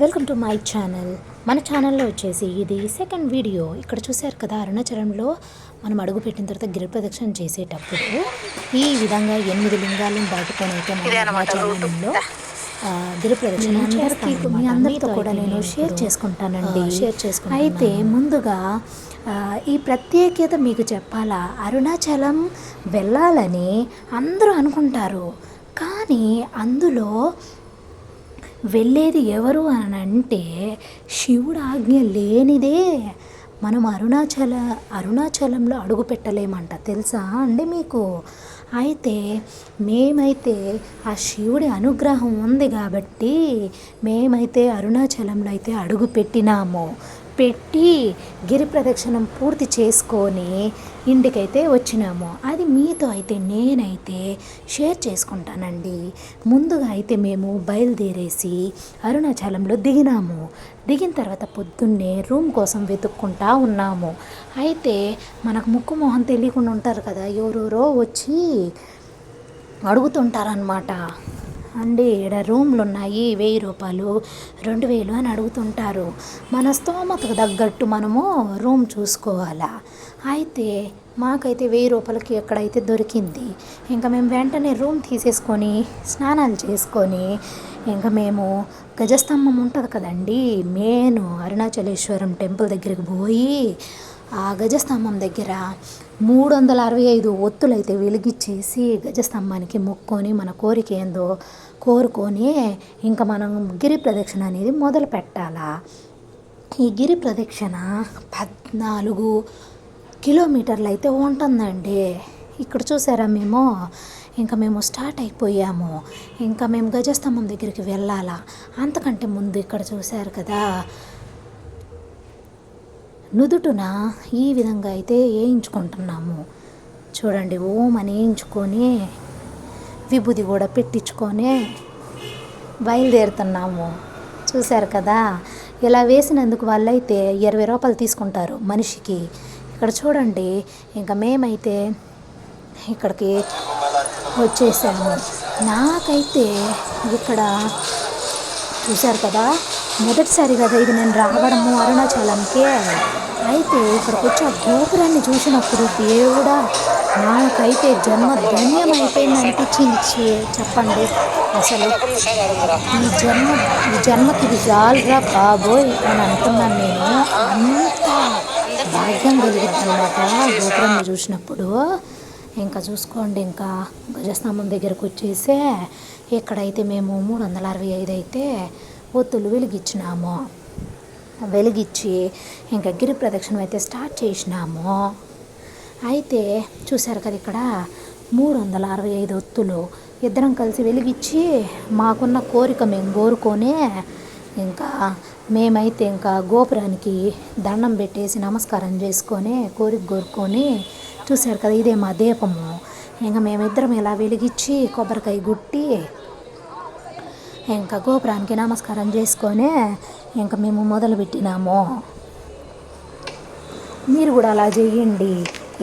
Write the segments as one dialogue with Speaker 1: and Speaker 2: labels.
Speaker 1: Welcome to my channel. మన ఛానల్లో వచ్చేసి ఇది సెకండ్ వీడియో. ఇక్కడ చూశారు కదా అరుణాచలంలో మనం అడుగుపెట్టిన తర్వాత గిరి ప్రదక్షిణ చేసేటప్పుడు ఈ విధంగా ఎనిమిది లింగాలను దాటుకొని అయితే మన అరుణాచలంలో గిరి ప్రదక్షిణ మీ అందరితో కూడా నేను షేర్ చేసుకుంటానండి. షేర్ చేసుకుంటాను అయితే ముందుగా ఈ ప్రత్యేకత మీకు చెప్పాలా? అరుణాచలం వెళ్ళాలని అందరూ అనుకుంటారు. కానీ అందులో వెళ్ళేది ఎవరు అని అంటే శివుడు ఆజ్ఞ లేనిదే మనం అరుణాచల అరుణాచలంలో అడుగు పెట్టలేమంట. తెలుసా అండి మీకు? అయితే మేమైతే ఆ శివుడి అనుగ్రహం ఉంది కాబట్టి మేమైతే అరుణాచలంలో అయితే అడుగు పెట్టినాము. పెట్టి గిరి ప్రదక్షిణం పూర్తి చేసుకొని ఇంటికైతే వచ్చినాము. అది మీతో అయితే నేనైతే షేర్ చేసుకుంటానండి. ముందుగా అయితే మేము బయలుదేరేసి అరుణాచలంలో దిగినాము. దిగిన తర్వాత పొద్దున్నే రూమ్ కోసం వెతుక్కుంటా ఉన్నాము. అయితే మనకు ముక్కు మొహం తెలియకుండా ఉంటారు కదా ఎవరెవరో వచ్చి అడుగుతుంటారనమాట అండి ఈడ రూమ్లు ఉన్నాయి వెయ్యి రూపాయలు రెండు వేలు అని అడుగుతుంటారు. మన స్తోమతకు తగ్గట్టు మనము రూమ్ చూసుకోవాలా? అయితే మాకైతే వెయ్యి రూపాయలకి ఎక్కడైతే దొరికింది ఇంకా మేము వెంటనే రూమ్ తీసేసుకొని స్నానాలు చేసుకొని ఇంకా మేము గజస్తంభం ఉంటుంది కదండి మెయిన్ అరుణాచలేశ్వరం టెంపుల్ దగ్గరికి పోయి ఆ గజస్తంభం దగ్గర మూడు వందల అరవై ఐదు ఒత్తులైతే వెలిగిచ్చేసి గజస్తంభానికి మొక్కొని మన కోరిక ఏందో కోరుకొని ఇంకా మనం గిరి ప్రదక్షిణ అనేది మొదలు పెట్టాలా. ఈ గిరి ప్రదక్షిణ పద్నాలుగు కిలోమీటర్లు అయితే ఉంటుందండి. ఇక్కడ చూసారా మేము? ఇంకా మేము స్టార్ట్ అయిపోయాము. ఇంకా మేము గజస్తంభం దగ్గరికి వెళ్ళాలా. అంతకంటే ముందు ఇక్కడ చూశారు కదా నుదుటున ఈ విధంగా అయితే వేయించుకుంటున్నాము. చూడండి ఓం అని వేయించుకొని విభూది కూడా పెట్టించుకొని బయలుదేరుతున్నాము. చూశారు కదా? ఇలా వేసినందుకు వాళ్ళైతే ఇరవై రూపాయలు తీసుకుంటారు మనిషికి. ఇక్కడ చూడండి ఇంకా మేమైతే ఇక్కడికి వచ్చేసాము. నాకైతే ఇక్కడ చూశారు కదా? మొదటిసారి కదా ఇది నేను రావడము అరుణాచలంకి. అయితే ఇక్కడికి వచ్చి ఆ గోపురాన్ని చూసినప్పుడు దేవుడా నాకైతే జన్మ ధన్యం అయిపోయింది అనిపించింది చెప్పండి. అసలు ఈ జన్మ ఈ జన్మకి ఇది జాలరా బాబోయ్ అని అనుకున్నాను నేను. అంత భాగ్యం కలిగింది అనమాట గోపురాన్ని చూసినప్పుడు. ఇంకా చూసుకోండి ఇంకా గజస్తంభం దగ్గరకు వచ్చేసే ఇక్కడైతే మేము మూడు వందల అరవై ఐదు అయితే ఒత్తులు వెలిగించినాము. వెలిగించి ఇంకా గిరి ప్రదక్షిణం అయితే స్టార్ట్ చేసినాము. అయితే చూశారు కదా ఇక్కడ మూడు వందల అరవై ఐదు ఒత్తులు. ఇద్దరం కలిసి వెలిగించి మాకున్న కోరిక మేము కోరుకొనే ఇంకా మేమైతే ఇంకా గోపురానికి దండం పెట్టేసి నమస్కారం చేసుకొని కోరిక కోరుకొని చూశారు కదా ఇదే మా దీపము. ఇంకా మేమిద్దరం ఇలా వెలిగించి కొబ్బరికాయ గుట్టి ఇంకా గోపురానికి నమస్కారం చేసుకొని ఇంకా మేము మొదలుపెట్టినాము. మీరు కూడా అలా చేయండి.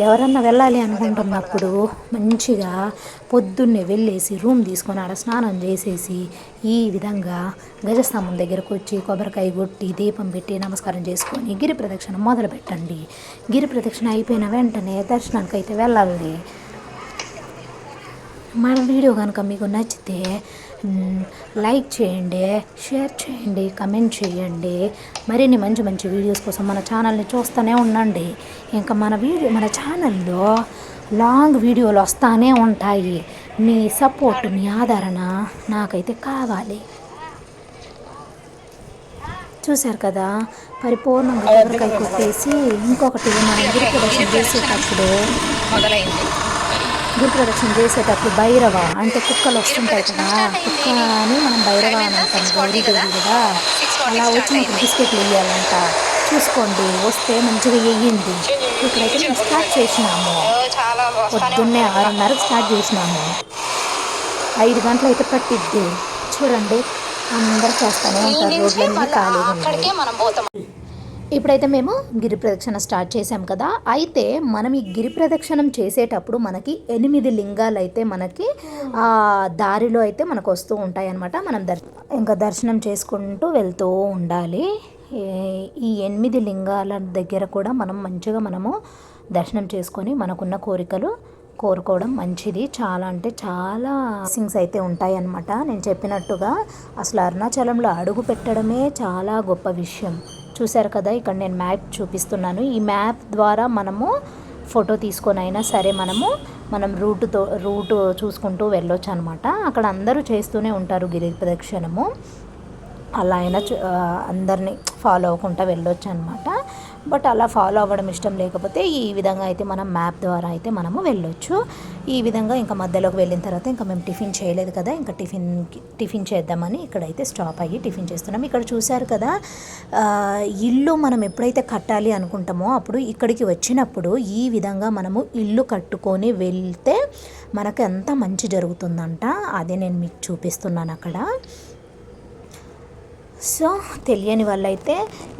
Speaker 1: ఎవరన్నా వెళ్ళాలి అనుకుంటున్నప్పుడు మంచిగా పొద్దున్నే వెళ్ళేసి రూమ్ తీసుకొని ఆడ స్నానం చేసేసి ఈ విధంగా గజస్తంభం దగ్గరకు వచ్చి కొబ్బరికాయ కొట్టి దీపం పెట్టి నమస్కారం చేసుకొని గిరి ప్రదక్షిణ మొదలు పెట్టండి గిరి ప్రదక్షిణ అయిపోయిన వెంటనే దర్శనానికి అయితే వెళ్ళాలి. మన వీడియో కనుక మీకు నచ్చితే లైక్ చేయండి షేర్ చేయండి కమెంట్ చేయండి. మరిన్ని మంచి మంచి వీడియోస్ కోసం మన ఛానల్ని చూస్తూనే ఉండండి. ఇంకా మన వీడియో మన ఛానల్లో లాంగ్ వీడియోలు వస్తూనే ఉంటాయి. మీ సపోర్ట్ మీ ఆదరణ నాకైతే కావాలి. చూశారు కదా? పరిపూర్ణంగా కొట్టేసి ఇంకొకటి మనం గిరి ప్రదర్శన చేసేటప్పుడు
Speaker 2: మొదలైంది.
Speaker 1: ప్రదక్షిణ చేసేటప్పుడు భైరవ అంటే కుక్కలు వస్తుంటాయి కదా కుక్క అని మనం భైరవ అని అంటాం. గౌరీదేవి కదా అలా వచ్చినప్పుడు బిస్కెట్లు వేయాలంట. చూసుకోండి వస్తే మంచిగా వేయండి ఇక్కడైతే మేము స్టార్ట్ చేసినాము. పొద్దున్నే ఆరున్నరకు స్టార్ట్ చేసినాము. ఐదు గంటలు అయితే పట్టిద్ది. చూడండి అందరు చేస్తానే ఉంటారు. రోడ్లన్నీ ఖాళీగా ఇప్పుడైతే మేము గిరి ప్రదక్షిణ స్టార్ట్ చేసాం కదా. అయితే మనం ఈ గిరి ప్రదక్షిణం చేసేటప్పుడు మనకి ఎనిమిది లింగాలు అయితే మనకి దారిలో అయితే మనకు వస్తూ ఉంటాయి అన్నమాట మనం దర్ ఇంకా దర్శనం చేసుకుంటూ వెళ్తూ ఉండాలి. ఈ ఎనిమిది లింగాల దగ్గర కూడా మనం మంచిగా మనము దర్శనం చేసుకొని మనకున్న కోరికలు కోరుకోవడం మంచిది. చాలా అంటే చాలా సింగ్స్ అయితే ఉంటాయి అన్నమాట నేను చెప్పినట్టుగా అసలు అరుణాచలంలో అడుగు పెట్టడమే చాలా గొప్ప విషయం. చూశారు కదా ఇక్కడ నేను మ్యాప్ చూపిస్తున్నాను. ఈ మ్యాప్ ద్వారా మనము ఫోటో తీసుకొని అయినా సరే మనము మనం రూటుతో రూటు చూసుకుంటూ వెళ్ళొచ్చు అనమాట అక్కడ అందరూ చేస్తూనే ఉంటారు గిరి ప్రదక్షిణము. అలా అయినా అందరినీ ఫాలో అవ్వకుండా వెళ్ళొచ్చు అనమాట బట్ అలా ఫాలో అవ్వడం ఇష్టం లేకపోతే ఈ విధంగా అయితే మనం మ్యాప్ ద్వారా అయితే మనము వెళ్ళొచ్చు. ఈ విధంగా ఇంకా మధ్యలోకి వెళ్ళిన తర్వాత ఇంకా మేము టిఫిన్ చేయలేదు కదా ఇంకా టిఫిన్ టిఫిన్ చేద్దామని ఇక్కడైతే స్టాప్ అయ్యి టిఫిన్ చేస్తున్నాం. ఇక్కడ చూశారు కదా ఇల్లు మనం ఎప్పుడైతే కట్టాలి అనుకుంటామో అప్పుడు ఇక్కడికి వచ్చినప్పుడు ఈ విధంగా మనము ఇల్లు కట్టుకొని వెళ్తే మనకు ఎంత మంచి జరుగుతుందంట అదే నేను మీకు చూపిస్తున్నాను అక్కడ. సో తెలియని వాళ్ళైతే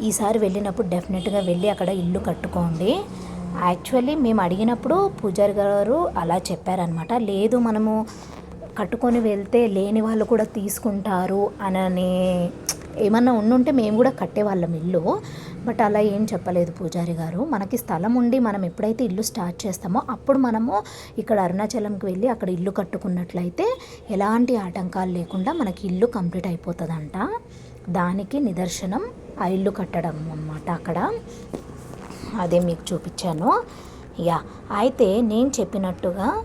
Speaker 1: ఈసారి వెళ్ళినప్పుడు డెఫినెట్గా వెళ్ళి అక్కడ ఇల్లు కట్టుకోండి. యాక్చువల్లీ మేము అడిగినప్పుడు పూజారి గారు అలా చెప్పారనమాట లేదు మనము కట్టుకొని వెళ్తే లేని వాళ్ళు కూడా తీసుకుంటారు అననే ఏమన్నా ఉండుంటే మేము కూడా కట్టేవాళ్ళం ఇల్లు. బట్ అలా ఏం చెప్పలేదు పూజారి గారు. మనకి స్థలం ఉండి మనం ఎప్పుడైతే ఇల్లు స్టార్ట్ చేస్తామో అప్పుడు మనము ఇక్కడ అరుణాచలంకి వెళ్ళి అక్కడ ఇల్లు కట్టుకున్నట్లయితే ఎలాంటి ఆటంకాలు లేకుండా మనకి ఇల్లు కంప్లీట్ అయిపోతుందంట. దానికి నిదర్శనం ఆ ఇల్లు కట్టడం అన్నమాట అక్కడ. అదే మీకు చూపించాను. యా అయితే నేను చెప్పినట్టుగా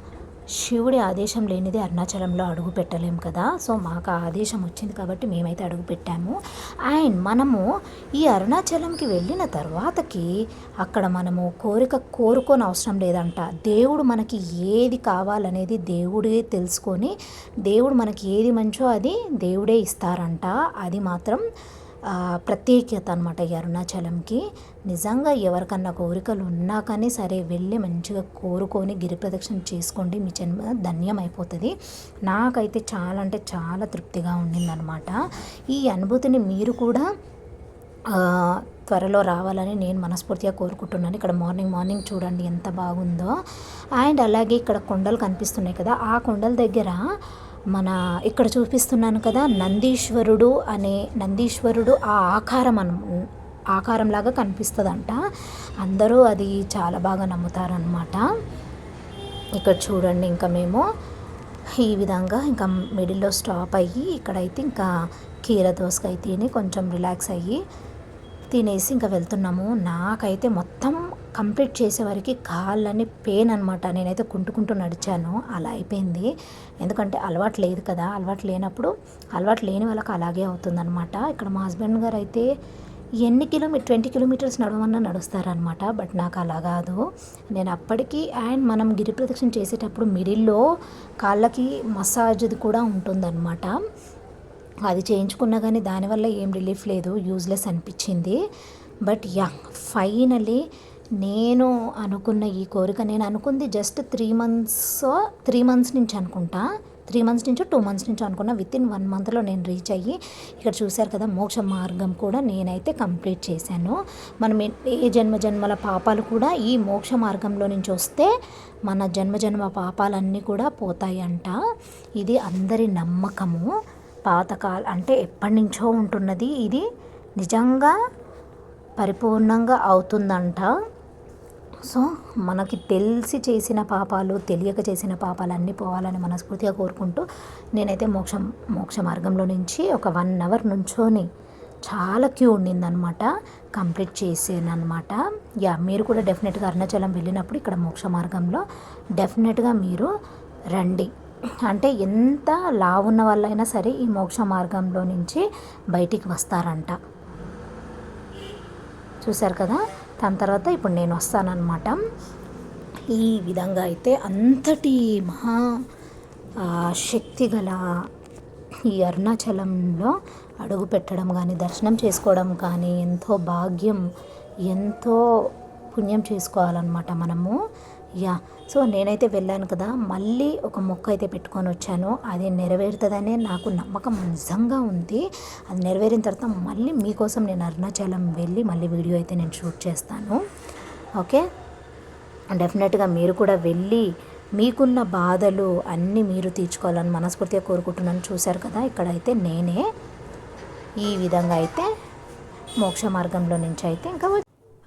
Speaker 1: శివుడి ఆదేశం లేనిది అరుణాచలంలో అడుగు పెట్టలేం కదా. సో మాకు ఆ ఆదేశం వచ్చింది కాబట్టి మేమైతే అడుగు పెట్టాము. అండ్ మనము ఈ అరుణాచలంకి వెళ్ళిన తర్వాతకి అక్కడ మనము కోరిక కోరుకోని అవసరం లేదంట. దేవుడు మనకి ఏది కావాలనేది దేవుడే తెలుసుకొని దేవుడు మనకి ఏది మంచో అది దేవుడే ఇస్తారంట. అది మాత్రం ప్రత్యేకత అనమాట ఈ అరుణాచలంకి. నిజంగా ఎవరికన్నా కోరికలు ఉన్నా కానీ సరే వెళ్ళి మంచిగా కోరుకొని గిరి ప్రదక్షిణ చేసుకోండి మీ జన్మ ధన్యం అయిపోతుంది. నాకైతే చాలా అంటే చాలా తృప్తిగా ఉండిందనమాట ఈ అనుభూతిని మీరు కూడా త్వరలో రావాలని నేను మనస్ఫూర్తిగా కోరుకుంటున్నాను. ఇక్కడ మార్నింగ్ మార్నింగ్ చూడండి ఎంత బాగుందో. అండ్ అలాగే ఇక్కడ కొండలు కనిపిస్తున్నాయి కదా ఆ కొండల దగ్గర మన ఇక్కడ చూపిస్తున్నాను కదా నందీశ్వరుడు అనే నందీశ్వరుడు ఆ ఆకారం అను ఆకారంలాగా కనిపిస్తుందంట. అందరూ అది చాలా బాగా నమ్ముతారనమాట ఇక్కడ చూడండి ఇంకా మేము. ఈ విధంగా ఇంకా మిడిల్లో స్టాప్ అయ్యి ఇక్కడైతే ఇంకా కీర దోసకాయ తిని కొంచెం రిలాక్స్ అయ్యి తినేసి ఇంకా వెళ్తున్నాము. నాకైతే మొత్తం కంప్లీట్ చేసేవారికి కాళ్ళని పెయిన్ అనమాట నేనైతే కుంటుకుంటూ నడిచాను. అలా అయిపోయింది. ఎందుకంటే అలవాటు లేదు కదా. అలవాటు లేనప్పుడు అలవాటు లేని వాళ్ళకి అలాగే అవుతుందన్నమాట. ఇక్కడ మా హస్బెండ్ గారు అయితే ఎన్ని కిలోమీటర్ ట్వంటీ కిలోమీటర్స్ నడవమన్నా నడుస్తారనమాట బట్ నాకు అలా కాదు. నేను అప్పటికి అండ్ మనం గిరి ప్రదక్షిణ చేసేటప్పుడు మిడిల్లో కాళ్ళకి మసాజ్ది కూడా ఉంటుందన్నమాట. అది చేయించుకున్నా కానీ దానివల్ల ఏం రిలీఫ్ లేదు. యూజ్లెస్ అనిపించింది. బట్ యా ఫైనలీ నేను అనుకున్న ఈ కోరిక నేను అనుకుంది just three months three months నుంచి అనుకుంటా. త్రీ మంత్స్ నుంచో టూ మంత్స్ నుంచో అనుకున్న విత్ ఇన్ వన్ మంత్లో నేను రీచ్ అయ్యి ఇక్కడ చూశారు కదా మోక్ష మార్గం కూడా నేనైతే కంప్లీట్ చేశాను. మనం ఏ జన్మ జన్మల పాపాలు కూడా ఈ మోక్ష మార్గంలో నుంచి వస్తే మన జన్మ జన్మ పాపాలన్నీ కూడా పోతాయంట. ఇది అందరి నమ్మకము. పాతకాల అంటే ఎప్పటి నుంచో ఉంటున్నది ఇది. నిజంగా పరిపూర్ణంగా అవుతుందంట. సో మనకి తెలిసి చేసిన పాపాలు తెలియక చేసిన పాపాలు అన్నీ పోవాలని మనస్ఫూర్తిగా కోరుకుంటూ నేనైతే మోక్షం మోక్ష మార్గంలో నుంచి ఒక వన్ అవర్ నుంచోని చాలా క్యూ ఉండిందనమాట కంప్లీట్ చేసాను అనమాట యా మీరు కూడా డెఫినెట్గా అరుణాచలం వెళ్ళినప్పుడు ఇక్కడ మోక్ష మార్గంలో డెఫినెట్గా మీరు రండి. అంటే ఎంత లావున్న వాళ్ళైనా సరే ఈ మోక్ష మార్గంలో నుంచి బయటికి వస్తారంట. చూశారు కదా? దాని తర్వాత ఇప్పుడు నేను వస్తానన్నమాట. ఈ విధంగా అయితే అంతటి మహా శక్తి గల ఈ అరుణాచలంలో అడుగు పెట్టడం కానీ దర్శనం చేసుకోవడం కానీ ఎంతో భాగ్యం ఎంతో పుణ్యం చేసుకోవాలన్నమాట మనము. యా. సో నేనైతే వెళ్ళాను కదా మళ్ళీ ఒక మొక్క అయితే పెట్టుకొని వచ్చాను. అది నెరవేరుతుందనే నాకు నమ్మకం నిజంగా ఉంది. అది నెరవేరిన తర్వాత మళ్ళీ మీకోసం నేను అరుణాచలం వెళ్ళి మళ్ళీ వీడియో అయితే నేను షూట్ చేస్తాను. ఓకే? డెఫినెట్గా మీరు కూడా వెళ్ళి మీకున్న బాధలు అన్నీ మీరు తీర్చుకోవాలని మనస్ఫూర్తిగా కోరుకుంటున్నాను. చూశారు కదా ఇక్కడైతే నేనే ఈ విధంగా అయితే మోక్ష మార్గంలో నుంచి అయితే ఇంకా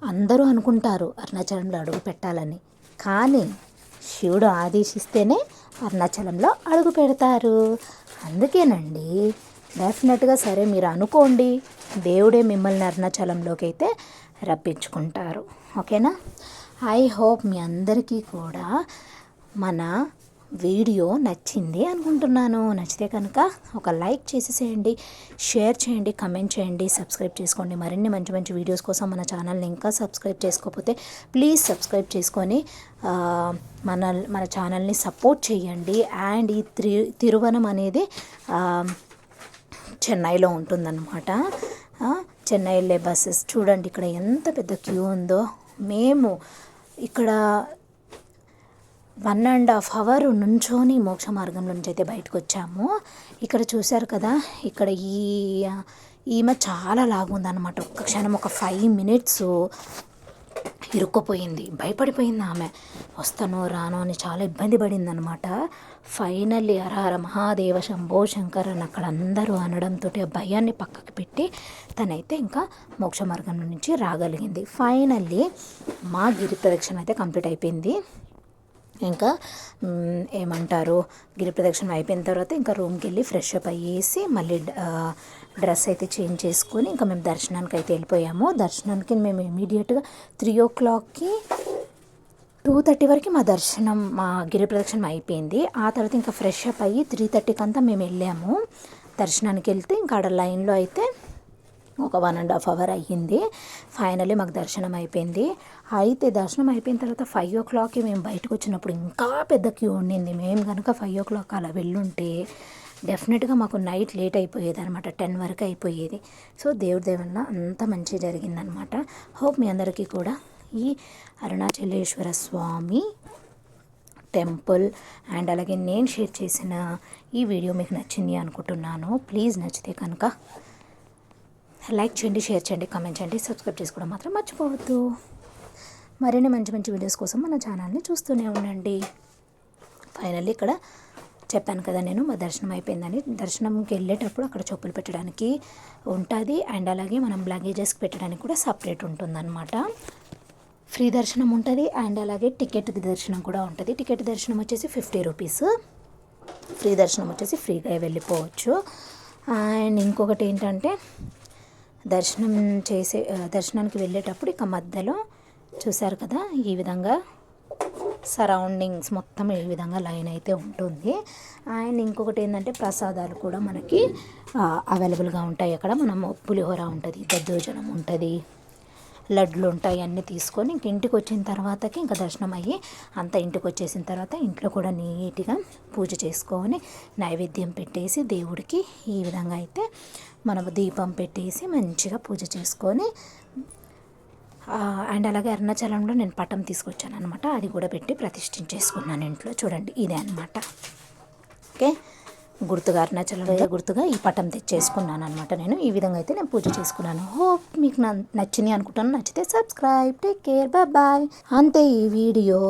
Speaker 1: అందరూ అనుకుంటారు అరుణాచలంలో అడుగు పెట్టాలని. కానీ శివుడు ఆదేశిస్తేనే అరుణాచలంలో అడుగు పెడతారు. అందుకేనండి డెఫినెట్గా సరే మీరు అనుకోండి దేవుడే మిమ్మల్ని అరుణాచలంలోకి అయితే రప్పించుకుంటారు. ఓకేనా? ఐ హోప్ మీ అందరికీ కూడా మన వీడియో నచ్చింది అనుకుంటున్నాను. నచ్చితే కనుక ఒక లైక్ చేసేసేయండి షేర్ చేయండి కమెంట్ చేయండి సబ్స్క్రైబ్ చేసుకోండి. మరిన్ని మంచి మంచి వీడియోస్ కోసం మన ఛానల్ని ఇంకా సబ్స్క్రైబ్ చేసుకోకపోతే ప్లీజ్ సబ్స్క్రైబ్ చేసుకొని మన మన ఛానల్ని సపోర్ట్ చేయండి. అండ్ ఈ త్రి తిరువనం అనేది చెన్నైలో ఉంటుందన్నమాట. చెన్నై వెళ్ళే బస్సెస్ చూడండి ఇక్కడ ఎంత పెద్ద క్యూ ఉందో. మేము ఇక్కడ వన్ అండ్ హాఫ్ అవర్ నుంచోని మోక్ష మార్గం నుంచి అయితే బయటకు వచ్చాము. ఇక్కడ చూశారు కదా ఇక్కడ ఈ ఈమె చాలా లాగుందనమాట ఒక్క క్షణం ఒక ఫైవ్ మినిట్స్ ఇరుక్కుపోయింది. భయపడిపోయింది ఆమె. వస్తానో రానో అని చాలా ఇబ్బంది పడింది అనమాట ఫైనల్లీ హరహర మహాదేవ శంభో శంకర్ అని అక్కడ అందరూ అనడంతో ఆ భయాన్ని పక్కకు పెట్టి తనైతే ఇంకా మోక్ష మార్గం నుంచి రాగలిగింది. ఫైనల్లీ మా గిరి ప్రదక్షిణ అయితే కంప్లీట్ అయిపోయింది. ఇంకా ఏమంటారు గిరి ప్రదక్షిణ అయిపోయిన తర్వాత ఇంకా రూమ్కి వెళ్ళి ఫ్రెష్ అప్ అయ్యేసి మళ్ళీ డ్రెస్ అయితే చేంజ్ చేసుకొని ఇంకా మేము దర్శనానికి అయితే వెళ్ళిపోయాము. దర్శనానికి మేము ఇమీడియట్గా త్రీ ఓ క్లాక్కి టూ థర్టీ వరకు మా దర్శనం మా గిరి ప్రదక్షిణం అయిపోయింది. ఆ తర్వాత ఇంకా ఫ్రెష్ అప్ అయ్యి త్రీ థర్టీకి అంతా మేము వెళ్ళాము. దర్శనానికి వెళ్తే ఇంకా ఆడ లైన్లో అయితే ఒక వన్ అండ్ హాఫ్ అవర్ అయ్యింది. ఫైనల్లీ మాకు దర్శనం అయిపోయింది. అయితే దర్శనం అయిపోయిన తర్వాత ఫైవ్ ఓ క్లాక్కి మేము బయటకు వచ్చినప్పుడు ఇంకా పెద్ద క్యూ ఉండింది. మేము కనుక ఫైవ్ ఓ క్లాక్ అలా వెళ్ళుంటే డెఫినెట్గా మాకు నైట్ లేట్ అయిపోయేది అనమాట టెన్ వరకు అయిపోయేది. సో దేవుడి దేవల్ల అంత మంచి జరిగిందనమాట హోప్ మీ అందరికీ కూడా ఈ అరుణాచలేశ్వర స్వామి టెంపుల్ అండ్ అలాగే నేను షేర్ చేసిన ఈ వీడియో మీకు నచ్చింది అనుకుంటున్నాను. ప్లీజ్ నచ్చితే కనుక లైక్ చేయండి షేర్ చేయండి కామెంట్ చేయండి సబ్స్క్రైబ్ చేసుకోవడం మాత్రం మర్చిపోవద్దు. మరిన్ని మంచి మంచి వీడియోస్ కోసం మన ఛానల్ని చూస్తూనే ఉండండి. ఫైనల్లీ ఇక్కడ చెప్పాను కదా నేను మా దర్శనం అయిపోయిందని. దర్శనంకి వెళ్ళేటప్పుడు అక్కడ చెప్పులు పెట్టడానికి ఉంటుంది. అండ్ అలాగే మనం లగేజెస్కి పెట్టడానికి కూడా సపరేట్ ఉంటుందన్నమాట. ఫ్రీ దర్శనం ఉంటుంది. అండ్ అలాగే టికెట్ దర్శనం కూడా ఉంటుంది. టికెట్ దర్శనం వచ్చేసి ఫిఫ్టీ రూపీస్ ఫ్రీ దర్శనం వచ్చేసి ఫ్రీగా వెళ్ళిపోవచ్చు. అండ్ ఇంకొకటి ఏంటంటే దర్శనం చేసే దర్శనానికి వెళ్ళేటప్పుడు ఇక మధ్యలో చూశారు కదా ఈ విధంగా సరౌండింగ్స్ మొత్తం ఈ విధంగా లైన్ అయితే ఉంటుంది. అండ్ ఇంకొకటి ఏంటంటే ప్రసాదాలు కూడా మనకి అవైలబుల్గా ఉంటాయి. అక్కడ మనం పులిహోర ఉంటుంది దద్దోజనం ఉంటుంది. లడ్లు ఉంటాయి అన్నీ తీసుకొని ఇంక ఇంటికి వచ్చిన తర్వాతకి ఇంకా దర్శనం అయ్యి అంతా ఇంటికి వచ్చేసిన తర్వాత ఇంట్లో కూడా నీట్గా పూజ చేసుకొని నైవేద్యం పెట్టేసి దేవుడికి ఈ విధంగా అయితే మనం దీపం పెట్టేసి మంచిగా పూజ చేసుకొని అండ్ అలాగే అరుణాచలంలో నేను పటం తీసుకొచ్చాను అనమాట అది కూడా పెట్టి ప్రతిష్ఠించేసుకున్నాను ఇంట్లో. చూడండి ఇదే అనమాట ఓకే? గుర్తుగా అరుణాచలంలో గుర్తుగా ఈ పటం తెచ్చేసుకున్నాను అనమాట నేను. ఈ విధంగా అయితే నేను పూజ చేసుకున్నాను. హోప్ మీకు నచ్చింది అనుకుంటాను. నచ్చితే సబ్స్క్రైబ్ టేక్ కేర్ బాయ్ అంతే ఈ వీడియో.